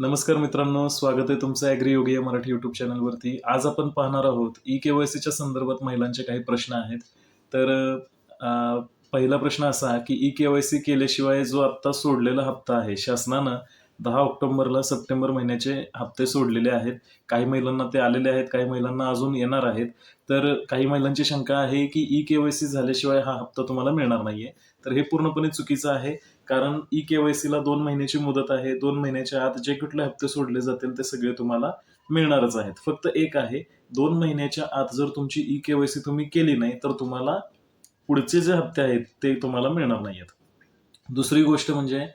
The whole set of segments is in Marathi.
नमस्कार मित्रांनो स्वागत आहे तुमचं ॲग्री योगी या मराठी यूट्यूब चॅनलवरती आज आपण पाहणार आहोत ई के वाय सीच्या संदर्भात महिलांचे काही प्रश्न आहेत. तर पहिला प्रश्न असा की ई के वाय सी केल्याशिवाय जो आत्ता सोडलेला हप्ता आहे शासनानं दहा ऑक्टोबरला सप्टेंबर महिन्याचे हप्ते सोडलेले आहेत. काही महिलांना ते आलेले आहेत काही महिलांना अजून येणार आहेत. तर काही महिलांची शंका आहे की ई के वाय सी झाल्याशिवाय हा हप्ता तुम्हाला मिळणार नाहीये. तर हे पूर्णपणे चुकीचं आहे. कारण ई केवायसीला दोन महिन्याची मुदत आहे. दोन महिन्याच्या आत जे कुठले हप्ते सोडले जातील ते सगळे तुम्हाला मिळणारच आहेत. फक्त एक आहे दोन महिन्याच्या आत जर तुमची ई केवायसी तुम्ही केली नाही तर तुम्हाला पुढचे जे हप्ते आहेत ते तुम्हाला मिळणार नाहीत दुसरी गोष्ट म्हणजे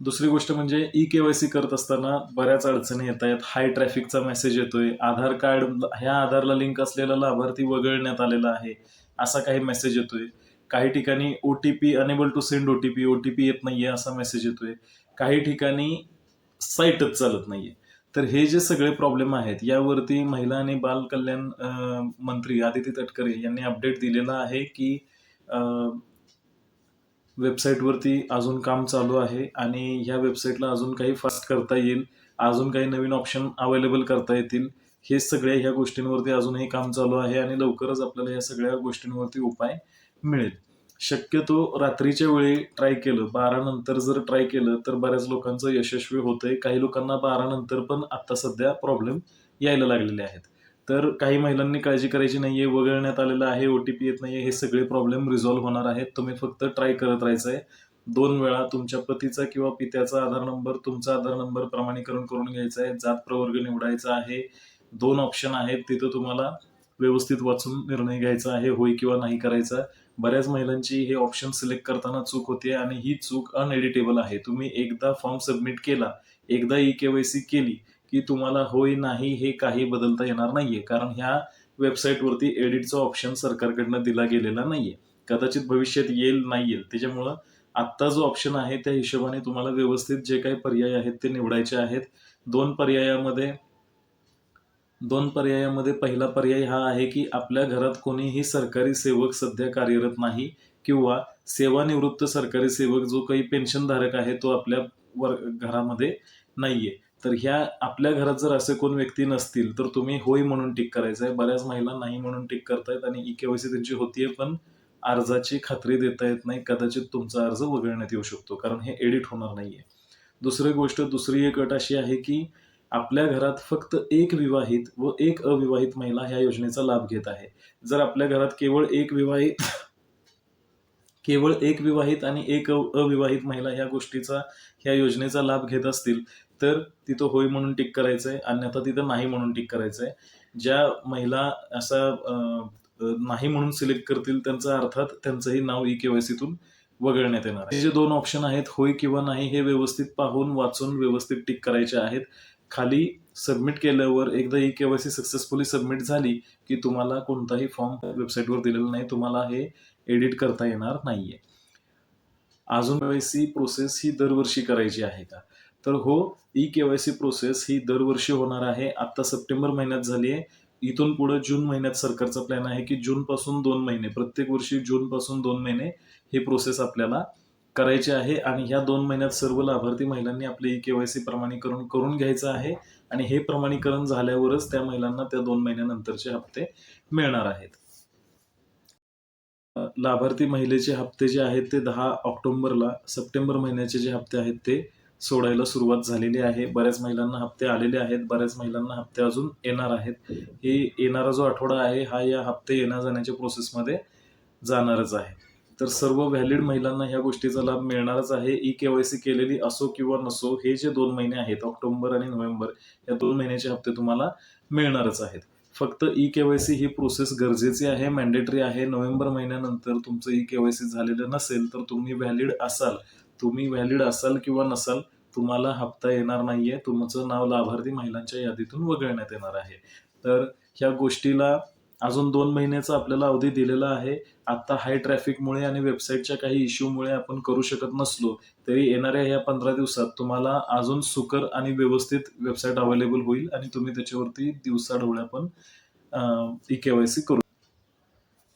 दुसरी गोष्ट म्हणजे ई केवायसी करत असताना बऱ्याच अडचणी येत आहेत. हाय ट्रॅफिकचा मेसेज येतोय. आधार कार्ड ह्या आधारला लिंक असलेला लाभार्थी वगळण्यात आलेला आहे. असा काही मेसेज येतोय. काही ठिकाणी O T P enable to send O T P O T P येत नाहीये असा मेसेज येतोय. काही ठिकाणी साईटच चालत नाहीये. तर हे जे सगळे प्रॉब्लेम आहेत यावरती महिला आणि बाल कल्याण मंत्री आदिती तटकरे यांनी अपडेट दिलेला आहे की वेबसाईटवरती अजून काम चालू आहे आणि ह्या वेबसाईटला अजून काही फास्ट करता येईल अजून काही नवीन ऑप्शन अवेलेबल करता येतील. हे सगळ्या ह्या गोष्टींवरती अजूनही काम चालू आहे आणि लवकरच आपल्याला या सगळ्या गोष्टींवरती उपाय मिळेल. शक्यतो रात्रीच्या वेळी ट्राय केलं बारा नंतर जर ट्राय केलं तर बऱ्याच लोकांचं यशस्वी होतंय. काही लोकांना बारा नंतर पण आता सध्या प्रॉब्लेम यायला लागलेले आहेत. तर काही महिलांनी काळजी करायची नाहीये वगळण्यात आलेलं आहे ओ टी पी येत नाहीये हे सगळे प्रॉब्लेम रिझॉल्व्ह होणार आहेत. तुम्ही फक्त ट्राय करत राहायचं आहे दोन वेळा तुमच्या पतीचा किंवा पित्याचा आधार नंबर तुमचा आधार नंबर प्रमाणीकरण करून घ्यायचा आहे जात प्रवर्ग निवडायचा आहे. दोन ऑप्शन आहेत तिथं तुम्हाला व्यवस्थित वाचून निर्णय घ्यायचा आहे होय किंवा नाही करायचा. बऱ्याच महिलांची हे ऑप्शन सिलेक्ट करताना चूक होते आणि ही चूक अनएडिटेबल आहे. तुम्ही एकदा फॉर्म सबमिट केला एकदा ई केवायसी केली की तुम्हाला होय नाही हे काही बदलता येणार नाहीये. कारण ह्या वेबसाईटवरती एडिटचा ऑप्शन सरकारकडनं दिला गेलेला नाहीये. कदाचित भविष्यात येईल नाही येईल. त्याच्यामुळं आत्ता जो ऑप्शन आहे त्या हिशोबाने तुम्हाला व्यवस्थित जे काही पर्याय आहेत ते निवडायचे आहेत. दोन पर्यायामध्ये दोन पर्यायामध्ये पहिला पर्याय हा आहे की आपल्या घरात कोणीही सरकारी सेवक सध्या कार्यरत नाही किंवा सेवानिवृत्त सरकारी सेवक जो काही पेन्शनधारक आहे तो आपल्या वर घरामध्ये नाहीये. तर ह्या आपल्या घरात जर असे कोण व्यक्ती नसतील तर तुम्ही होय म्हणून टिक करायचं आहे बऱ्याच महिला नाही म्हणून टिक करतायत आणि ई केवायसी त्यांची होतीये पण अर्जाची खात्री देता येत नाही. कदाचित तुमचा अर्ज वगळण्यात येऊ शकतो कारण हे एडिट होणार नाहीये. दुसरी गोष्ट दुसरी एक अट अशी आहे की आपल्या घरात फक्त एक विवाहित व एक अविवाहित महिला ह्या योजनेचा लाभ घेत आहे. जर आपल्या घरात केवळ एक विवाहित केवळ एक विवाहित आणि एक अविवाहित महिला ह्या गोष्टीचा ह्या योजनेचा लाभ घेत असतील तर तिथं होय म्हणून टिक करायचं आहे अन्यथा तिथं नाही म्हणून टिक करायचं आहे ज्या महिला असा नाही म्हणून सिलेक्ट करतील त्यांचा अर्थात त्यांचंही नाव ई केवायसीतून वगळण्यात येणार हे जे दोन ऑप्शन आहेत होय किंवा नाही हे व्यवस्थित पाहून वाचून व्यवस्थित टिक करायचे आहेत. खाली सबमिट केल्यावर एकदा ई केवायसी सक्सेसफुली सबमिट झाली की तुम्हाला कोणताही फॉर्म वेबसाईटवर दिलेला नाही तुम्हाला हे एडिट करता येणार नाहीये. अजून केवायसी प्रोसेस ही दरवर्षी करायची आहे का? तर हो ई केवायसी प्रोसेस ही दरवर्षी होणार आहे. आता सप्टेंबर महिन्यात झाली आहे. इथून पुढे जून महिन्यात सरकारचा प्लॅन आहे की जून पासून दोन महिने प्रत्येक वर्षी जून पासून दोन महिने ही प्रोसेस आपल्याला करायची आहे आणि ह्या दोन महिन्यात सर्व लाभार्थी महिलांनी आपले ई केवायसी प्रमाणीकरण करून घ्यायचं आहे आणि हे प्रमाणीकरण झाल्यावरच त्या महिलांना त्या दोन महिन्यानंतरचे हप्ते मिळणार आहेत. लाभार्थी महिलेचे हप्ते जे आहेत ते दहा ऑक्टोबरला सप्टेंबर महिन्याचे जे हप्ते आहेत ते सोडायला सुरुवात झालेली आहे. बऱ्याच महिलांना हप्ते आलेले आहेत बऱ्याच महिलांना हप्ते अजून येणार आहेत. हे येणारा जो आठवडा आहे हा या हप्ते येण्या जाण्याच्या प्रोसेसमध्ये जाणारच आहे. तर सर्व व्हॅलिड महिलांना ह्या गोष्टीचा लाभ मिळणारच आहे. ई केवायसी केलेली असो किंवा नसो हे जे दोन महिने आहेत ऑक्टोबर आणि नोव्हेंबर या दोन महिन्याचे हप्ते तुम्हाला मिळणारच आहेत. फक्त ई केवायसी ही प्रोसेस गरजेची आहे मॅन्डेटरी आहे. नोव्हेंबर महिन्यानंतर तुमचं ई केवायसी झालेलं नसेल तर तुम्ही व्हॅलिड असाल. तुम्ही व्हॅलिड असाल किंवा नसाल तुम्हाला हप्ता येणार नाहीये. तुमचं नाव लाभार्थी महिलांच्या यादीतून वगळण्यात येणार आहे. तर ह्या गोष्टीला अजून दोन महिन्याचा आपल्याला अवधी दिलेला आहे. आता हाय ट्रॅफिकमुळे आणि वेबसाईटच्या काही इश्यूमुळे आपण करू शकत नसलो तरी येणाऱ्या या पंधरा दिवसात तुम्हाला अजून सुकर आणि व्यवस्थित वेबसाईट अवेलेबल होईल आणि तुम्ही त्याच्यावरती दिवसाढवळ्या पण ई केवायसी करू.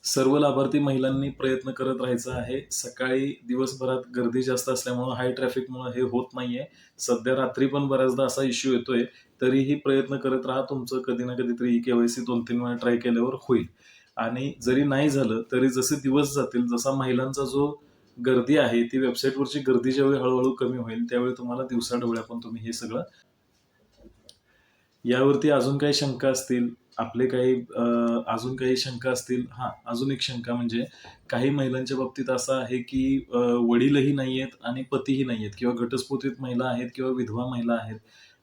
सर्व लाभार्थी महिलांनी प्रयत्न करत राहायचा आहे. सकाळी दिवसभरात गर्दी जास्त असल्यामुळं हाय ट्रॅफिकमुळे हे होत नाहीये. सध्या रात्री पण बऱ्याचदा असा इश्यू येतोय तरीही प्रयत्न करत राहा तुमचं कधी ना कधीतरी ई केवायसी दोन तीन वेळा ट्राय केल्यावर होईल. आणि जरी नाही झालं तरी जसे दिवस जातील जसा महिलांचा जो गर्दी आहे ती वेबसाईटवरची गर्दी ज्यावेळी हळूहळू कमी होईल त्यावेळी तुम्हाला दिवसाढवळ्या पण तुम्ही हे सगळं यावरती अजून काही शंका असतील आपले काही अजून काही शंका असतील हा अजून एक शंका म्हणजे काही महिलांच्या बाबतीत असं आहे की वडीलही नाही आहेत आणि पतीही नाही आहेत किंवा घटस्फोटीत महिला आहेत किंवा विधवा महिला आहेत.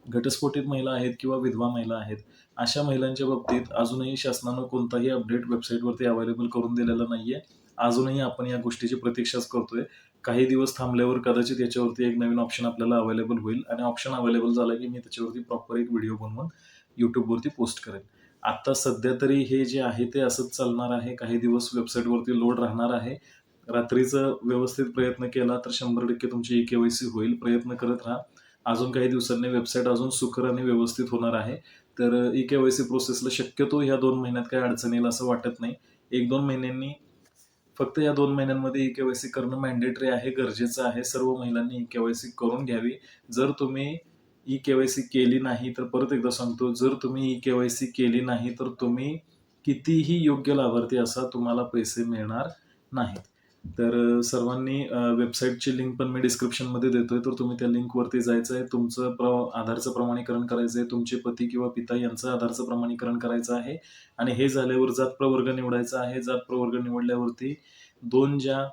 घटस्फोटित महिला आहेत किंवा विधवा महिला आहेत अशा महिलांच्या बाबतीत अजूनही शासनानं कोणताही अपडेट वेबसाईटवरती अवेलेबल करून दिलेला नाहीये. अजूनही आपण या गोष्टीची प्रतीक्षाच करतोय. काही दिवस थांबल्यावर कदाचित याच्यावरती एक नवीन ऑप्शन आपल्याला अवेलेबल होईल आणि ऑप्शन अवेलेबल झाला की मी त्याच्यावरती प्रॉपर एक व्हिडिओ बनवून यूट्यूबवरती पोस्ट करेन. आत्ता सध्या तरी हे जे आहे ते असंच चालणार आहे. काही दिवस वेबसाईटवरती लोड राहणार आहे. रात्रीचं व्यवस्थित प्रयत्न केला तर शंभर टक्के तुमची ई केवायसी होईल. प्रयत्न करत राहा. अजून काही दिवसांनी वेबसाईट अजून सुकर आणि व्यवस्थित होणार आहे. तर ई के वाय सी प्रोसेसला शक्यतो ह्या दोन महिन्यात काही अडचण येईल असं वाटत नाही. एक दोन महिन्यांनी फक्त या दोन महिन्यांमध्ये ई के वाय सी करणं मॅन्डेटरी आहे गरजेचं आहे. सर्व महिलांनी ई के वाय सी करून घ्यावी. जर तुम्ही ई के वाय सी केली नाही तर परत एकदा सांगतो जर तुम्ही ई के वाय सी केली नाही तर तुम्ही कितीही योग्य लाभार्थी असा तुम्हाला पैसे मिळणार नाहीत. तर सर्वांनी वेबसाईटची लिंक पण मी डिस्क्रिप्शनमध्ये देतोय. तर तुम्ही त्या लिंकवरती जायचं आहे तुमचं प्र आधारचं प्रमाणीकरण करायचं आहे तुमचे पती किंवा पिता यांचं आधारचं प्रमाणीकरण करायचं आहे. आणि हे झाल्यावर जात प्रवर्ग निवडायचा आहे. जात प्रवर्ग निवडल्यावरती दोन ज्या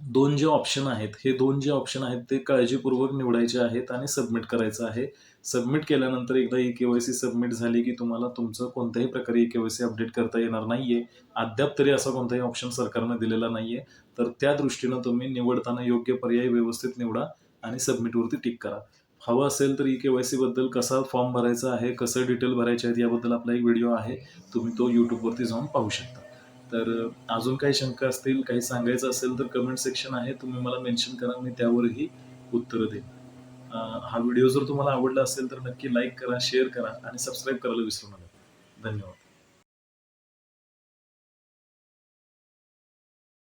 दोन जे ऑप्शन आहेत हे दोन जे ऑप्शन आहेत ते काळजीपूर्वक निवडायचे आहेत आणि सबमिट करायचं आहे. सबमिट केल्यानंतर एकदा ई केवायसी सबमिट झाली की तुम्हाला तुमचं कोणत्याही प्रकारे ई केवायसी अपडेट करता येणार नाहीये. अद्याप तरी असा कोणताही ऑप्शन सरकारनं दिलेला नाहीये. तर त्या दृष्टीनं तुम्ही निवडताना योग्य पर्याय व्यवस्थित निवडा आणि सबमिटवरती टिक करा. हवं असेल तर ई केवायसी बद्दल कसा फॉर्म भरायचा आहे कसं डिटेल भरायचे आहेत याबद्दल आपला एक व्हिडिओ आहे. तुम्ही तो यूट्यूबवरती जाऊन पाहू शकता. तर अजून काही शंका असतील काही सांगायचं असेल तर कमेंट सेक्शन आहे. तुम्ही मला मेन्शन करा मी त्यावरही उत्तरं देईन. हा व्हिडिओ जर तुम्हाला आवडला असेल तर नक्की लाईक करा शेअर करा आणि सबस्क्राईब करायला विसरू नका. धन्यवाद.